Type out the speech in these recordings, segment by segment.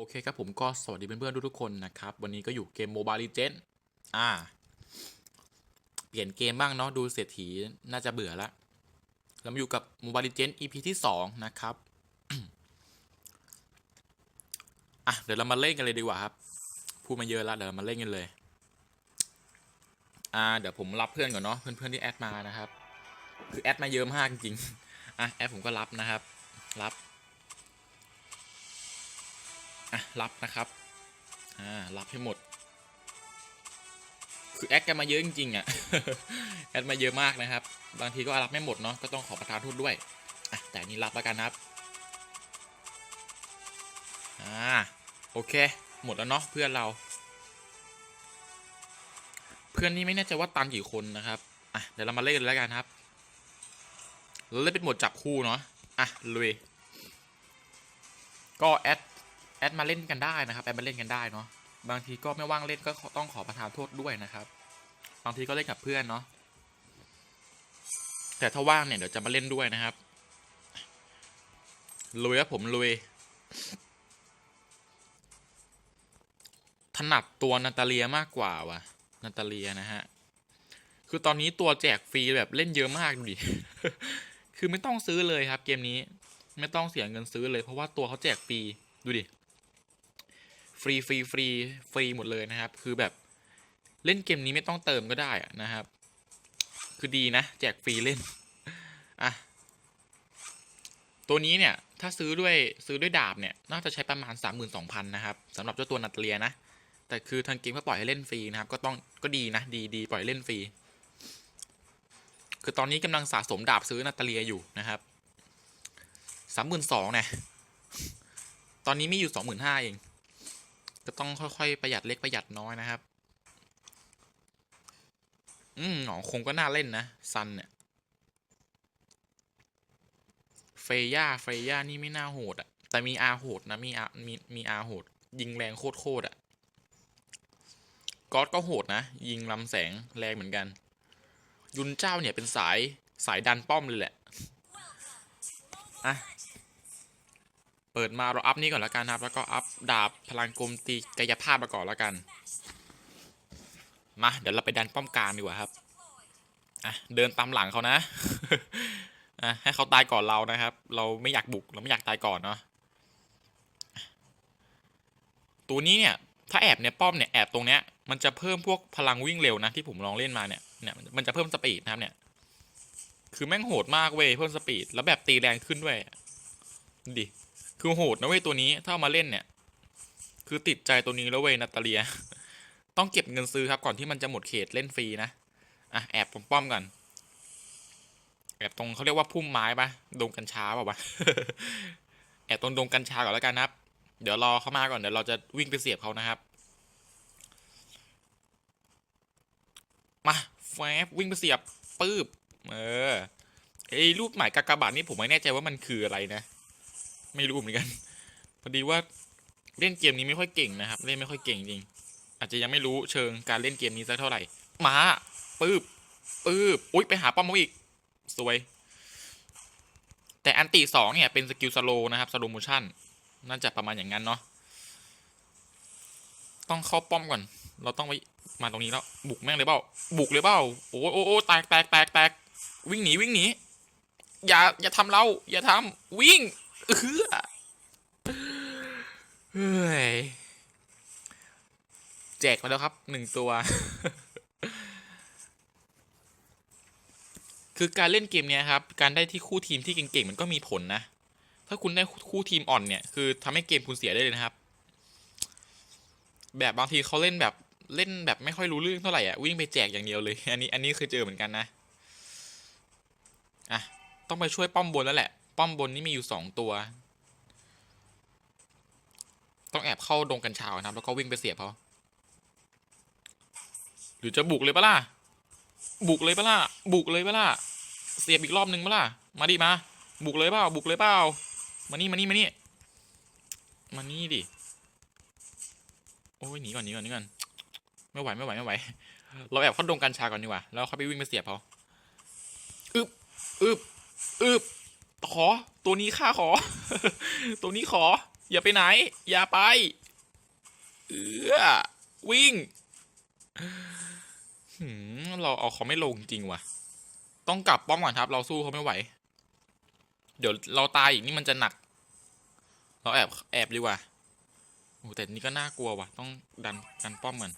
โอเคครับผมก็สวัสดีเพื่อนๆทุกๆคนนะครับ วันนี้ก็อยู่เกมโมบายลีเจนอ่า เปลี่ยนเกมบ้างเนาะดูเศรษฐีน่าจะเบื่อละเรามาอยู่กับโมบายลีเจน EP ที่2นะครับอะเดี๋ยวเรามาเล่นกันเลยดีกว่าครับพูดมาเยอะแล้วเดี๋ยวเรามาเล่นกันเลย อ่า เดี๋ยวผมรับเพื่อนก่อนเนาะเพื่อนๆที่แอดมานะครับ คือแอดมาเยอะมากจริงๆอะแอดผมก็รับนะครับ รับ อะรับนะครับอ่ารับให้หมด คือแอดกันมาเยอะจริงๆอะแอดมาเยอะมากนะครับ บางทีก็รับไม่หมดเนาะก็ต้องขอประทานโทษด้วยอะแต่นี้รับแล้วกันครับอ่าโอเค หมดแล้วเนาะเพื่อนเรา เพื่อนนี่ไม่แน่ใจว่าตันกี่คนนะครับอะเดี๋ยวเรามาเล่นกันแล้วกันครับเราเล่นเป็นหมวดจับคู่เนาะอะลุยก็แอด แอดมาเล่นกันได้นะครับแอดมาเล่นกันได้เนาะบางทีก็ไม่ว่างเล่นก็ต้องขอประทานโทษด้วยนะครับ บางทีก็เล่นกับเพื่อนเนาะแต่ถ้าว่างเนี่ยเดี๋ยวจะมาเล่นด้วยนะครับลุยครับผมลุยถนัดตัวนาตาเลียมากกว่าว่ะนาตาเลียนะฮะคือตอนนี้ตัวแจกฟรีแบบเล่นเยอะมากดูดิคือไม่ต้องซื้อเลยครับ เกมนี้ไม่ต้องเสียเงินซื้อเลยเพราะว่าตัวเขาแจกฟรีดูดิ ฟรีฟรีฟรีฟรีหมดเลยนะครับ คือแบบเล่นเกมนี้ไม่ต้องเติมก็ได้อะนะครับ คือดีนะ แจกฟรีเล่นอะตัวนี้เนี่ยถ้าซื้อด้วยซื้อด้วยดาบเนี่ยน่าจะใช้ประมาณ 32,000นะครับสำหรับเจ้าตัวนาตาเลียนะ แต่คือทางเกมก็ปล่อยให้เล่นฟรีนะครับ ก็ต้องก็ดีนะ ดีดีปล่อยเล่นฟรี คือตอนนี้กำลังสะสมดาบซื้อนาตาเลียอยู่นะครับสามหมื่นสองเนี่ยตอนนี้มีอยู่สองหมื่นห้าเอง ก็ต้องค่อยๆประหยัดเล็กประหยัดน้อยนะครับ อืมหนองคงก็น่าเล่นนะซันเนี่ยเฟย่าเฟย่านี่ไม่น่าโหดอะแต่มีอาโหดนะมีอามีมีอาโหด ยิงแรงโคตรๆอะก๊อตก็โหดนะ ยิงลำแสงแรงเหมือนกัน ยุนเจ้าเนี่ยเป็นสายสายดันป้อมเลยแหละอะ เปิดมาเราอัพนี้ก่อนแล้วกันนะครับ แล้วก็อัพดาบพลังกลมตีกายภาพมาก่อนแล้วกัน มาเดี๋ยวเราไปดันป้อมกลางดีกว่าครับอะเดินตามหลังเขานะอะให้เขาตายก่อนเรานะครับ เราไม่อยากบุกเราไม่อยากตายก่อนเนาะตัวนี้เนี่ยถ้าแอบเนี่ยป้อมเนี่ยแอบตรงเนี้ยมันจะเพิ่มพวกพลังวิ่งเร็วนะที่ผมลองเล่นมาเนี่ยเนี่ยมันจะเพิ่มสปีดนะครับเนี่ย คือแม่งโหดมากเว้ยเพิ่มสปีดแล้วแบบตีแรงขึ้นด้วยดิ คือโหดนะเว้ยตัวนี้ถ้าเอามาเล่นเนี่ย คือติดใจตัวนี้แล้วเว้ยนาตาเลีย ต้องเก็บเงินซื้อครับก่อนที่มันจะหมดเขตเล่นฟรีนะอะแอบตรงป้อมกันแอบตรงเขาเรียกว่าพุ่มไม้ปะดงกัญชาเปล่าวะแอบตรงดงกัญชาก่อนแล้วกันครับ เดี๋ยวรอเขามาก่อนเดี๋ยวเราจะวิ่งไปเสียบเขานะครับ มาแฟบวิ่งไปเสียบปื๊บเออไอ้รูปหมายกากบาทนี่ผมไม่แน่ใจว่ามันคืออะไรนะ ไม่รู้เหมือนกัน พอดีว่าเล่นเกมนี้ไม่ค่อยเก่งนะครับ เล่นไม่ค่อยเก่งจริง อาจจะยังไม่รู้เชิงการเล่นเกมนี้สักเท่าไหร่มาปืบปืบอุ๊ยไปหาป้อมเขาอีก สวย แต่อันติสองเนี่ยเป็นสกิลสโลนะครับสโลโมชั่นน่าจะประมาณอย่างนั้นเนาะต้องเข้าป้อมก่อน เราต้องไปมาตรงนี้แล้ว บุกแม่งเลยเปล่า บุกเลยเปล่า โอ้โอ้โอ้แตกแตกแตกแตกวิ่งหนีวิ่งหนี อย่าอย่าทำเรา อย่าทำวิ่ง เออเฮ้ยแจกมาแล้วครับหนึ่งตัว คือการเล่นเกมเนี้ยครับ การได้ที่คู่ทีมที่เก่งๆมันก็มีผลนะ ถ้าคุณได้คู่ทีมอ่อนเนี่ย คือทำให้เกมคุณเสียได้เลยนะครับ แบบบางทีเขาเล่นแบบเล่นแบบไม่ค่อยรู้เรื่องเท่าไหร่อะวิ่งไปแจกอย่างเดียวเลย อันนี้อันนี้เคยเจอเหมือนกันนะ อะ ต้องไปช่วยป้อมบนแล้วแหละ ป้อมบนนี่มีอยู่สองตัว ต้องแอบเข้าดงกัญชาก่อนะครับ แล้วก็วิ่งไปเสียบเขาหรือจะบุกเลยปะล่ะ บุกเลยปะล่ะ บุกเลยปะล่ะ เสียบอีกรอบหนึ่งปะล่ะ มาดิมา บุกเลยเปล่า บุกเลยเปล่า มานี่มานี่มานี่ มานี่ดิ โอ้ยหนีก่อนหนีก่อนหนีก่อน ไม่ไหวไม่ไหวไม่ไหว เราแอบเข้าดงกัญชาก่อนดีกว่า แล้วเขาไปวิ่งไปเสียบเขาอึบอึบอึบ ขอ ตัวนี้ข้าขอ ตัวนี้ขอ อย่าไปไหน อย่าไป เออวิ่งหืมเราเอาเขาไม่ลงจริงว่ะ ต้องกลับป้อมก่อนครับ เราสู้เขาไม่ไหว เดี๋ยวเราตายอีกนี่มันจะหนัก เราแอบแอบดีกว่าโอ้แต่นี่ก็น่ากลัวว่ะ ต้องดันดันป้อมมัน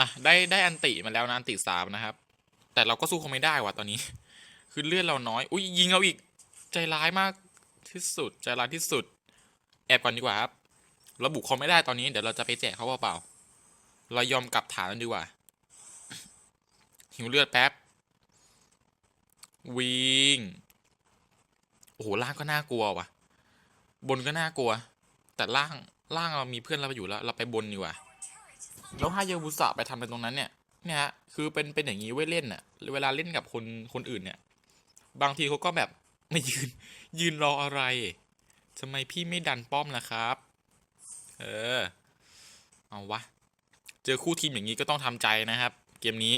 นะได้ได้อันติมาแล้วนะอันติสามนะครับ แต่เราก็สู้เขาไม่ได้ว่ะตอนนี้ คือเลือดเราน้อย อุ้ยยิงเราอีก ใจร้ายมากที่สุด ใจร้ายที่สุด แอบก่อนดีกว่าครับเราบุเขาไม่ได้ตอนนี้ เดี๋ยวเราจะไปแจกเขาเปล่าๆเรายอมกลับฐานกันดีกว่า หิวเลือดแป๊บ วิ่ง โอ้โหล่างก็น่ากลัวว่ะ บนก็น่ากลัว แต่ล่างล่างเรามีเพื่อนเราอยู่แล้ว เราไปบนดีกว่า แล้วฮายาบุสะไปทำเป็นตรงนั้นเนี่ยเนี่ยฮะคือเป็นเป็นอย่างนี้ไว้เล่นน่ะเวลาเล่นกับคนคนอื่นเนี่ย บางทีเขาก็แบบไม่ยืน ยืนรออะไรทำไมพี่ไม่ดันป้อมล่ะครับ เออ เอาวะ เจอคู่ทีมอย่างนี้ก็ต้องทำใจนะครับ เกมนี้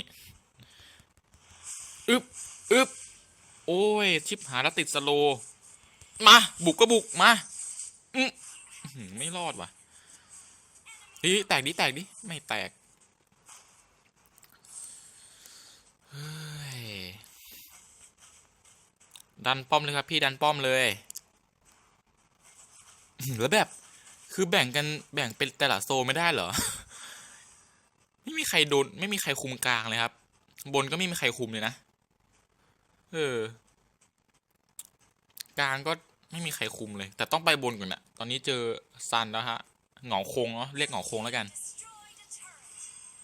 อึบอึบโอ้ย ชิบหาแล้วติดสโล มา บุกก็บุกมาอืมไม่รอดว่ะเฮ้ยแตกดิ แตกดิ ไม่แตก เฮ้ย ดันป้อมเลยครับพี่ดันป้อมเลยแล้วแบบ คือแบ่งกันแบ่งเป็นแต่ละโซไม่ได้เหรอ ไม่มีใครโดน ไม่มีใครคุมกลางเลยครับ บนก็ไม่มีใครคุมเลยนะ เออ กลางก็ไม่มีใครคุมเลย แต่ต้องไปบนก่อนนะตอนนี้เจอซันแล้วฮะเหงาคงเนาะเรียกเหงาคงแล้วกัน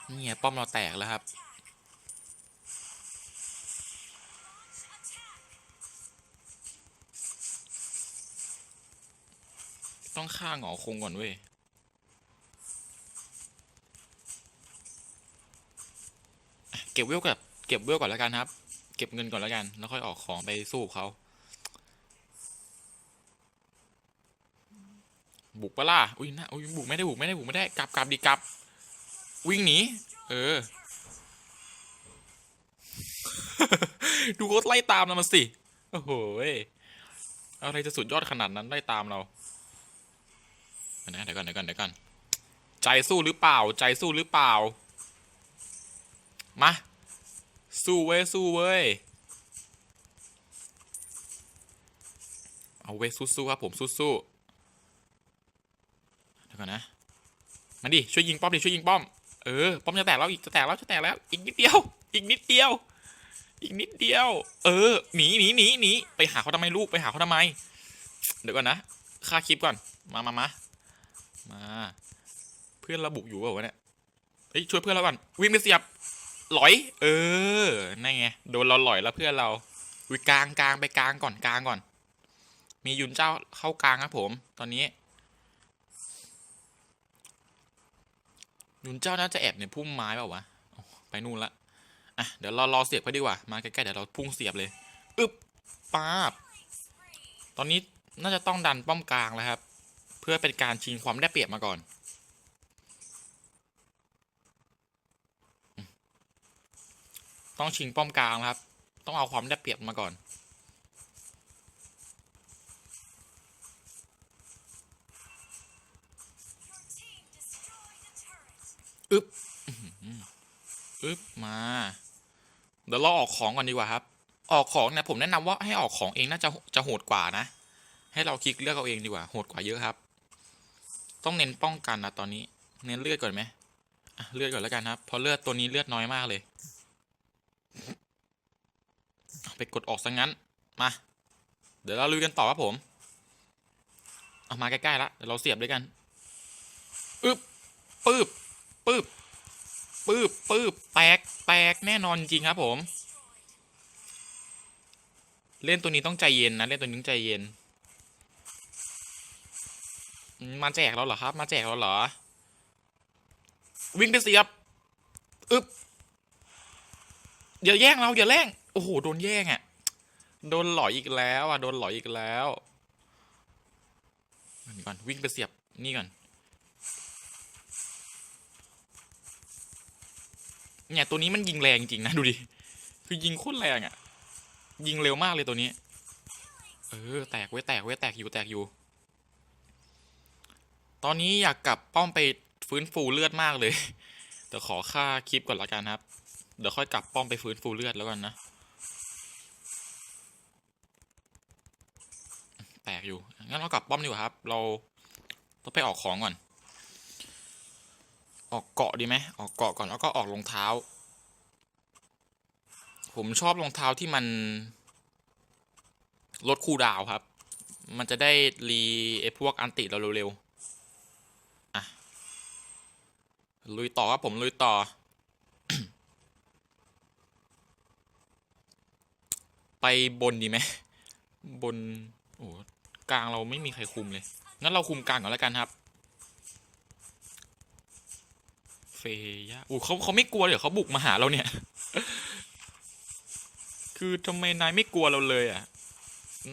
เนี่ไงป้อมเราแตกแล้วครับ ต้องฆ่าหงาโคงก่อนเว้ยเก็บเวลกับเก็บเวลก่อนแล้วกันครับ เก็บเงินก่อนแล้วกัน แล้วค่อยออกของไปสู้เขาบุกปะล่ะอุ้ยนะอุ้ยบุกไม่ได้บุกไม่ได้บุกไม่ได้กลับกลับดีกลับ วิ่งหนีเออ ดูเขาไล่ตามเรามาสิโอ้โหอะไรจะสุดยอดขนาดนั้นไล่ตามเรา นะเดี๋ยวก่อนเดี๋ยวก่อนเดี๋ยวก่อนใจสู้หรือเปล่า ใจสู้หรือเปล่า มา สู้เว้ยสู้เว้ยเอาเว้ยสู้ๆครับผมสู้ๆเดี๋ยวก่อนนะมาดิช่วยยิงป้อมดิช่วยยิงป้อมเออป้อมจะแตกแล้วอีกจะแตกแล้วจะแตกแล้วอีกนิดเดียว อีกนิดเดียว อีกนิดเดียว เออหนีหนีหนีหนีไปหาเขาทำไมลูกไปหาเขาทำไม เดี๋ยวก่อนนะค่าคลิปก่อนมามามา มา เพื่อนเราบุกอยู่เปล่าวะเนี่ยเฮ้ยช่วยเพื่อนเราก่อนวิ่งไปเสียบหลอย เออนั่นไงโดนเราหลอยแล้วเพื่อนเราวิกลางกลางไปกลางก่อนกลางก่อน มียุนเจ้าเข้ากลางครับผม ตอนนี้ยุนเจ้าน่าจะแอบในพุ่มไม้เปล่าวะไปนู่นละอะเดี๋ยวเรารอเสียบเขาดีกว่ามาใกล้ๆเดี๋ยวเราพุ่งเสียบเลยอึบป้าบตอนนี้น่าจะต้องดันป้อมกลางแล้วครับ เพื่อเป็นการชิงความได้เปรียบมาก่อน ต้องชิงป้อมกลางครับ ต้องเอาความได้เปรียบมาก่อน อึ๊บอึ๊บมา เดี๋ยวเราออกของก่อนดีกว่าครับ ออกของเนี่ยผมแนะนำว่าให้ออกของเองน่าจะจะโหดกว่านะ ให้เราคลิกเลือกเอาเองดีกว่าโหดกว่าเยอะครับ ต้องเน้นป้องกันนะตอนนี้ เน้นเลือดก่อนไหมเลือดก่อนแล้วกันครับเพราะเลือดตัวนี้เลือดน้อยมากเลย ไปกดออกซะงั้น มา เดี๋ยวเราลุยกันต่อครับผม เอามาใกล้ๆละเดี๋ยวเราเสียบด้วยกันอึบปืบปืบปืบปืบแตกแตกแน่นอนจริงครับผม เล่นตัวนี้ต้องใจเย็นนะ เล่นตัวนี้ต้องใจเย็น มาแจกเราเหรอครับ มาแจกเราเหรอ วิ่งไปเสียบอึบอย่าแย่งเราอย่าแย่งโอ้โหโดนแย่งอะ โดนหลอยอีกแล้วอะโดนหลอยอีกแล้วนี่ก่อนวิ่งไปเสียบนี่ก่อนเนี่ยตัวนี้มันยิงแรงจริงนะดูดิคือยิงโคตรแรงอะ ยิงเร็วมากเลยตัวนี้ เออแตกไว้ยแตกไว้ยแตกอยู่แตกอยู่ ตอนนี้อยากกลับป้อมไปฟื้นฟูเลือดมากเลย เดี๋ยวขอค่าคลิปก่อนละกันครับ เดี๋ยวค่อยกลับป้อมไปฟื้นฟูเลือดแล้วกันนะแตกอยู่ งั้นเรากลับป้อมดีกว่าครับ เราต้องไปออกของก่อน ออกเกาะดีไหมออกเกาะก่อนแล้วก็ออกรองเท้า ผมชอบรองเท้าที่มันลดคูดาวครับ มันจะได้รีไอพวกอันติเราเร็วๆ อะ ลุยต่อครับผมลุยต่อ ไปบนดีไหมบนโอ้กลางเราไม่มีใครคุมเลย งั้นเราคุมกลางก่อนแล้วกันครับ เฟย่าอู้เขาเขาไม่กลัวเดี๋ยวเขาบุกมาหาเราเนี่ย คือทำไมนายไม่กลัวเราเลยอะ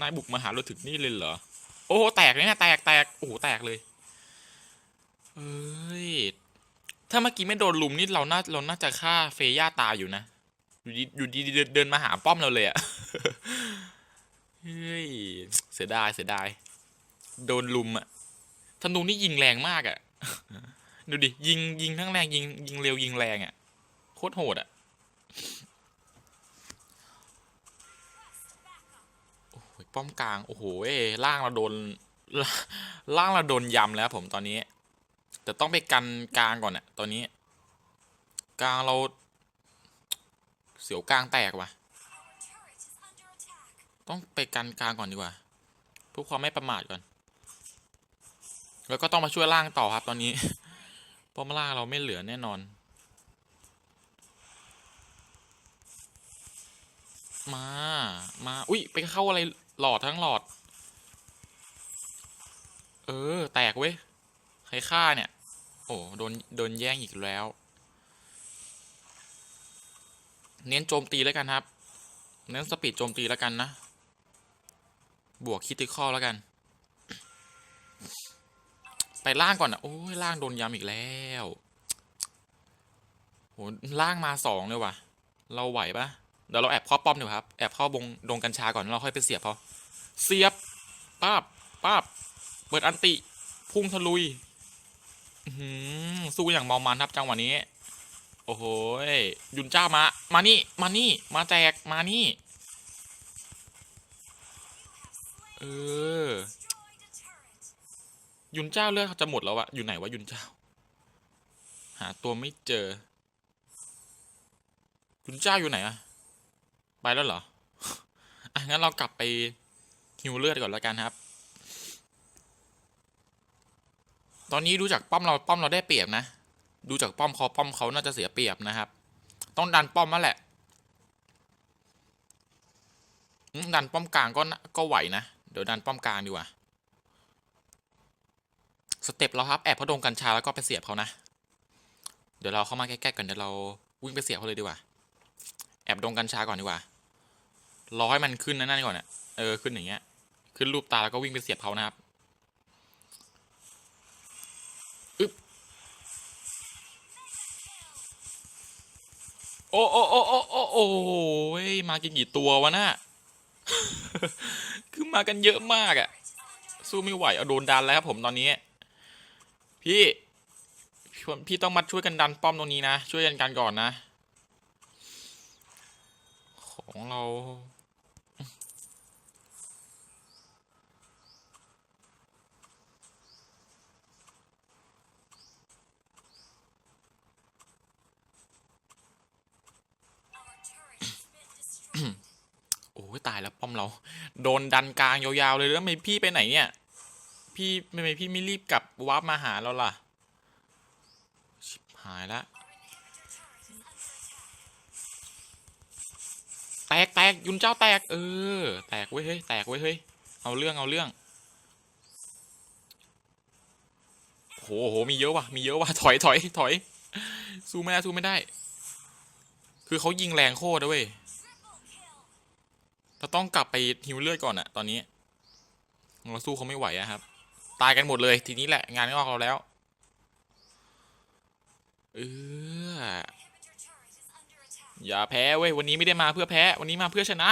นายบุกมาหาเราถึงนี่เลยเหรอ โอ้แตกเลยนี่ยแตกแตกโอ้แตกเลย เอ้ย ถ้าเมื่อกี้ไม่โดนลุมนี่เราน่าเราน่าจะฆ่าเฟย่าตายอยู่นะ อยู่ดีอยู่ดีเดินมาหาป้อมเราเลยอะเฮ้ยเสียดายเสียดาย โดนลุมอะธนูนี่ยิงแรงมากอะดูดิยิงยิงทั้งแรงยิงยิงเร็วยิงแรงอะโคตรโหดอะโอ้ยป้อมกลาง โอ้โหเอ้ล่างเราโดนล่างเราโดนยำแล้วผมตอนนี้ แต่ต้องไปกันกลางก่อนอะตอนนี้ กลางเรา เสียวกลางแตกว่ะ ต้องไปกันกลางก่อนดีกว่าเพื่อความไม่ประมาทก่อน แล้วก็ต้องมาช่วยล่างต่อครับตอนนี้เพราะล่างเราไม่เหลือแน่นอน มา มา อุ้ยไปเข้าอะไรหลอดทั้งหลอด เออ แตกเว้ย ใครฆ่าเนี่ย โอ้โดนโดนแย่งอีกแล้ว เน้นโจมตีแล้วกันครับ เน้นสปีดโจมตีแล้วกันนะ บวกคิติคอแล้วกัน ไปล่างก่อนนะโอ้ยล่างโดนย้ำอีกแล้วโหล่างมาสองเลยว่ะ เราไหวปะเดี๋ยวเราแอบเข้าป้อมดีกว่าครับ แอบเข้าบงดงกัญชาก่อนเราค่อยไปเสียบเขาเสียบป้าบป้าบเปิดอันติ พุ่งทะลุย สู้อย่างเมามันครับจังหวะนี้ โอ้โหยุนเจ้ามา มานี่ มานี่ มาแจก มานี่ เออ ยุนเจ้าเลือดเขาจะหมดแล้วอะอยู่ไหนวะยุนเจ้า หาตัวไม่เจอ ยุนเจ้าอยู่ไหนอะไปแล้วเหรอ อะงั้นเรากลับไปฮิวเลือดก่อนแล้วกันครับ ตอนนี้ดูจากป้อมเราป้อมเราได้เปรียบนะ ดูจากป้อมเขาป้อมเขาน่าจะเสียเปรียบนะครับ ต้องดันป้อมมาแหละ ดันป้อมกลางก็ก็ไหวนะ เดี๋ยวดันป้อมกลางดีกว่า สเต็ปเราครับแอบพระดงกัญชาแล้วก็ไปเสียบเขานะ เดี๋ยวเราเข้ามาใกล้ๆกันเดี๋ยวเราวิ่งไปเสียบเขาเลยดีกว่า แอบดงกัญชาก่อนดีกว่ารอให้มันขึ้นนั่นๆก่อนอะเออขึ้นอย่างเงี้ย ขึ้นรูปตาแล้วก็วิ่งไปเสียบเขานะครับ โอ้โอ้โอ้โอ้โอ้โอ้ยมากันกี่ตัววะน่ะคือมากันเยอะมากอะสู้ไม่ไหวเอาโดนดันแล้วครับผมตอนนี้ พี่พี่พี่ต้องมาช่วยกันดันป้อมตรงนี้นะ ช่วยกันกันก่อนนะ ของเรา ป้อมเรา โดนดันกลางยาวๆเลยแล้วทำไมพี่ไปไหนเนี่ย พี่ทำไมพี่ไม่รีบกลับวาร์ปมาหาเราล่ะ ชิบหายละแตกแตกยุนเจ้าแตก เออ แตกเว้ยเฮ้ยแตกเว้ยเฮ้ยเอาเรื่องเอาเรื่องโหโหมีเยอะว่ะมีเยอะว่ะถอยถอยถอยสู้ไม่ได้สู้ไม่ได้ คือเขายิงแรงโคตรนะเว้ย เราต้องกลับไปฮิวเลือดก่อนอะตอนนี้เราสู้เขาไม่ไหวอะครับ ตายกันหมดเลยทีนี้แหละงานงอกเราแล้วเอออย่าแพ้เว้ยวันนี้ไม่ได้มาเพื่อแพ้วันนี้มาเพื่อชนะ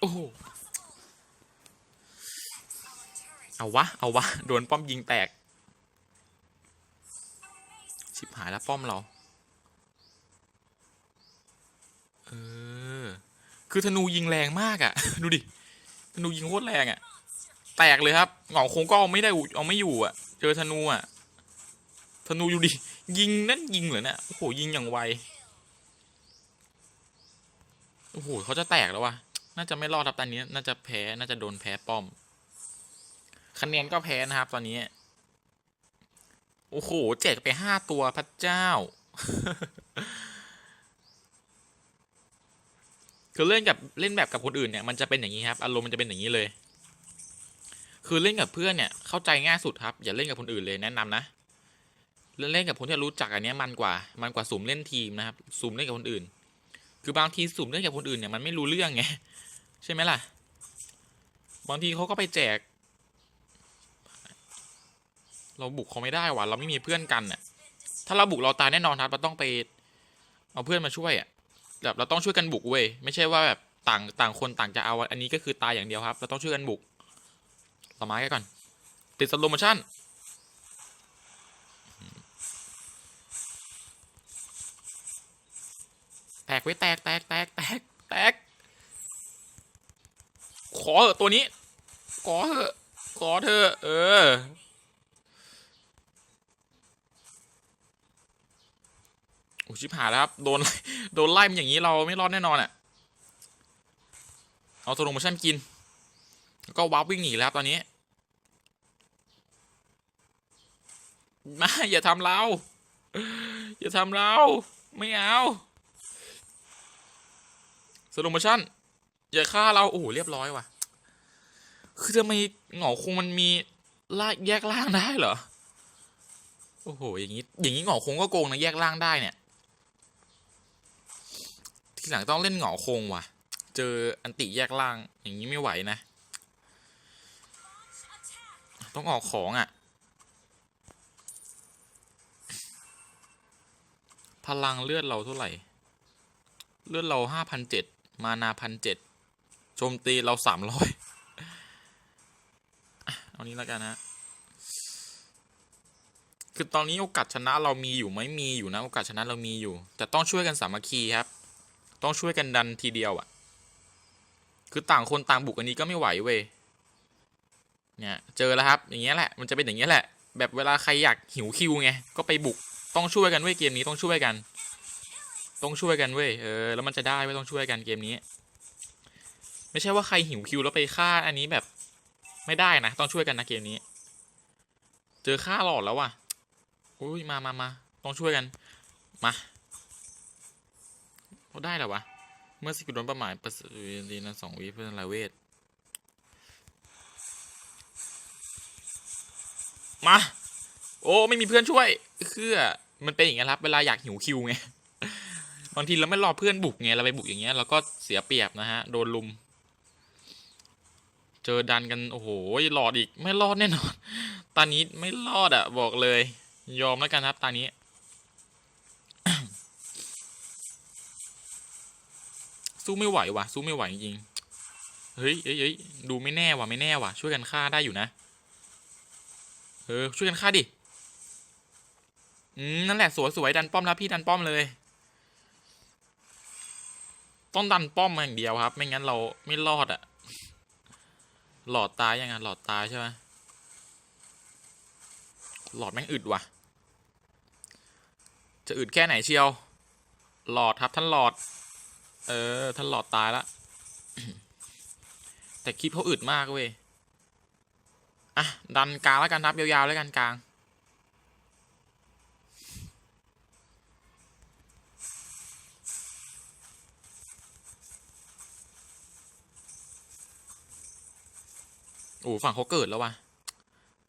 โอ้โหเอาวะ เอาวะ โดนป้อมยิงแตก ชิบหายแล้วป้อมเรา เออ คือธนูยิงแรงมากอะ่ะ ดูดิ ธนูยิงโคตรแรงอะ่ะ แตกเลยครับเหงาคงก็เอาไม่ได้เอาไม่อยู่อะ่ะ เจอธนูอะ่ะ ธนูอยู่ดิ ยิงนั่นยิงเหรอเนี่ย โอ้โหยิงอย่างไว โอ้โหเขาจะแตกแล้ววะน่าจะไม่รอดครับตอนนี้ น่าจะแพ้ น่าจะโดนแพ้ป้อม คะแนนก็แพ้นะครับ ตอนนี้ โอ้โหแจกไปห้าตัวพระเจ้า คือเล่นกับเล่นแบบกับคนอื่นเนี่ยมันจะเป็นอย่างนี้ครับอารมณ์มันจะเป็นอย่างนี้เลย คือเล่นกับเพื่อนเนี่ยเข้าใจง่ายสุดครับ อย่าเล่นกับคนอื่นเลยแนะนำนะเล่นกับคนที่รู้จักอันนี้มันกว่ามันกว่าสุ่มเล่นทีมนะครับสุ่มเล่นกับคนอื่น คือบางทีสุ่มเล่นกับคนอื่นเนี่ยมันไม่รู้เรื่องไงใช่ไหมล่ะ บางทีเขาก็ไปแจก เราบุกเขาไม่ได้ว่ะเราไม่มีเพื่อนกันน่ะถ้าเราบุกเราตายแน่นอนครับเราต้องไปเอาเพื่อนมาช่วยอะ แบบเราต้องช่วยกันบุกเว้ยไม่ใช่ว่าแบบต่างต่างคนต่างจะเอาอันนี้ก็คือตายอย่างเดียวครับ เราต้องช่วยกันบุกต่อไม้กันก่อน ติดสโลโมชั่นแตกไว้แตกแตกแตกแตกแตกขอเถอะตัวนี้ ขอเถอะขอเถอะเออ โอ้ชิบหายแล้วครับ โดนโดนไล่มันอย่างนี้เราไม่รอดแน่นอนอะ เอาโทรโมชั่นกิน แล้วก็วาร์ปวิ่งหนีแล้วครับตอนนี้ มาอย่าทำเรา อย่าทำเรา ไม่เอาสโลโมชั่นอย่าฆ่าเรา โอ้โหเรียบร้อยว่ะ คือทำไมเหงาคงมันมีล่าแยกล่างได้เหรอ โอ้โห อย่างนี้ อย่างนี้เหงาคงก็โกงนะแยกล่างได้เนี่ย ทีหลังต้องเล่นเหงาคงว่ะ เจออันติแยกล่าง อย่างนี้ไม่ไหวนะ ต้องออกของอะ พลังเลือดเราเท่าไหร่ เลือดเราห้าพันเจ็ดมานาพันเจ็ดโจมตีเราสามร้อยเอานี้แล้วกันนะคือตอนนี้โอกาสชนะเรามีอยู่ไหมมีอยู่นะ โอกาสชนะเรามีอยู่ แต่ต้องช่วยกันสามัคคีครับ ต้องช่วยกันดันทีเดียวอะ่ะ คือต่างคนต่างบุกอันนี้ก็ไม่ไหวเว้ย เนี่ยเจอแล้วครับ อย่างเงี้ยแหละ มันจะเป็นอย่างเงี้ยแหละ แบบเวลาใครอยากหิวคิวไง ก็ไปบุก ต้องช่วยกันเว้ยเกมนี้ต้องช่วยกัน ต้องช่วยกันเว้ย เออ แล้วมันจะได้ไม่ต้องช่วยกันเกมนี้ ไม่ใช่ว่าใครหิวคิวแล้วไปฆ่าอันนี้แบบ ไม่ได้นะ ต้องช่วยกันนะเกมนี้ เจอฆ่าหลอดแล้วว่ะ อุ้ยมามามาต้องช่วยกัน มา ได้เหรอวะ เมื่อสกิลโดนประมาทประสิทธิ์ดีนะสองวิเพื่อนลายเวท มา โอ้ ไม่มีเพื่อนช่วยคือมันเป็นอย่างเงี้ครับเวลาอยากหิวคิวไง บางทีเราไม่รอเพื่อนบุกไงเราไปบุกอย่างเงี้ยเราก็เสียเปรียบนะฮะ โดนลุม เจอดันกัน โอ้โหหลอดอีกไม่รอดแน่นอน ตอนนี้ไม่รอดอะบอกเลย ยอมแล้วกันครับตอนนี้ สู้ไม่ไหวว่ะสู้ไม่ไหวจริงเฮ้ยเฮ้ยเฮ้ยดูไม่แน่ว่ะไม่แน่ว่ะช่วยกันฆ่าได้อยู่นะเออช่วยกันฆ่าดิอืมนั่นแหละสวยสวยดันป้อมแล้วพี่ดันป้อมเลย ต้องดันป้อมอย่างเดียวครับ ไม่งั้นเราไม่รอดอะหลอดตายยังไงหลอดตายใช่ไหมหลอดแม่งอึดว่ะ จะอึดแค่ไหนเชียว หลอดครับท่านหลอด เออ ท่านหลอดตายละ แต่คลิปเขาอึดมากเว้ย อะ ดันกลางแล้วกันครับยาวๆแล้วกันกลาง โอ้ฝั่งเขาเกิดแล้ววะ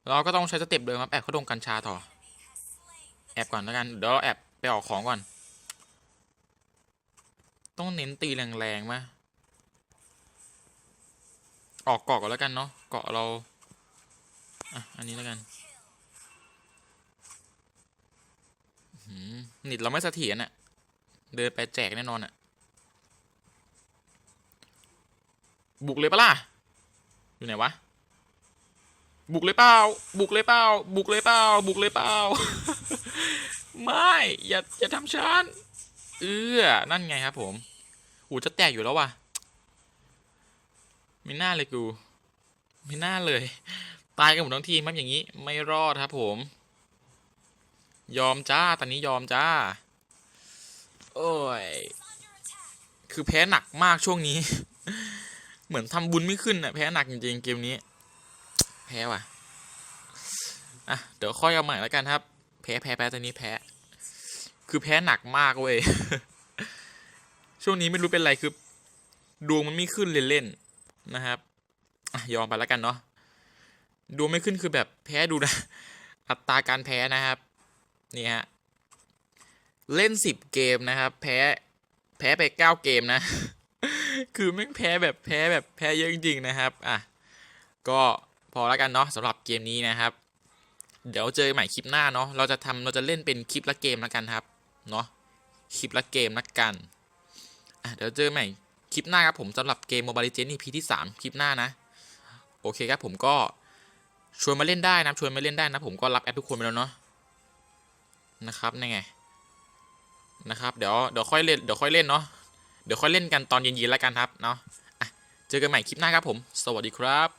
เราก็ต้องใช้สเต็ปเดิมครับ แอบเขาดงกัญชาต่อ แอบก่อนแล้วกัน เดี๋ยวเราแอบไปออกของก่อน ต้องเน้นตีแรงๆไหมออกเกาะก่อนแล้วกันเนาะเกาะเรา อะ อันนี้แล้วกันหืมนิดเราไม่เสถียรอะเดินไปแจกแน่นอนอะบุกเลยปะล่ะ อยู่ไหนวะ บุกเลยเปล่า บุกเลยเปล่า บุกเลยเปล่า บุกเลยเปล่า ไม่ อย่าอย่าทำฉัน เอื้อ นั่นไงครับ ผมหูจะแตกอยู่แล้วว่ะไม่น่าเลยกูไม่น่าเลย ตายกันหมดทั้งทีมครับอย่างนี้ ไม่รอดครับ ผม ยอมจ้า ตอนนี้ยอมจ้า โอ้ย คือแพ้หนักมากช่วงนี้ เหมือนทำบุญไม่ขึ้นอะแพ้หนักจริงๆเกมนี้ แพ้ว่ะ อะ เดี๋ยวค่อยเอาใหม่แล้วกันครับ แพ้แพ้แพ้ตอนนี้แพ้ คือแพ้หนักมากเว้ย ช่วงนี้ไม่รู้เป็นไรคือ ดวงมันไม่ขึ้นเล่นๆนะครับยอมไปแล้วกันเนาะ ดวงไม่ขึ้นคือแบบแพ้ดูนะ อัตราการแพ้นะครับ นี่ฮะ เล่นสิบเกมนะครับ แพ้ แพ้ไปเก้าเกมนะ คือไม่งแพ้แบบแพ้แบบแพ้เยอะจริงๆนะครับ อะ ก็พอแล้วกันเนาะสำหรับเกมนี้นะครับ เดี๋ยวเจอใหม่คลิปหน้าเนาะ เราจะทำเราจะเล่นเป็นคลิปละเกมแล้วกันครับ เนาะคลิปละเกมละกันเดี๋ยวเจอใหม่คลิปหน้าครับผมสำหรับเกม Mobile Legends EP ที่ 3 คลิปหน้านะ โอเคครับผมก็ชวนมาเล่นได้นะชวนมาเล่นได้นะ ผมก็รับแอดทุกคนไปแล้วเนาะนะครับนี่ไงนะครับเดี๋ยวเดี๋ยวค่อยเล่นเดี๋ยวค่อยเล่นเนาะเดี๋ยวค่อยเล่นกันตอนเย็นๆแล้วกันครับเนาะอะเจอกันใหม่คลิปหน้าครับผม สวัสดีครับ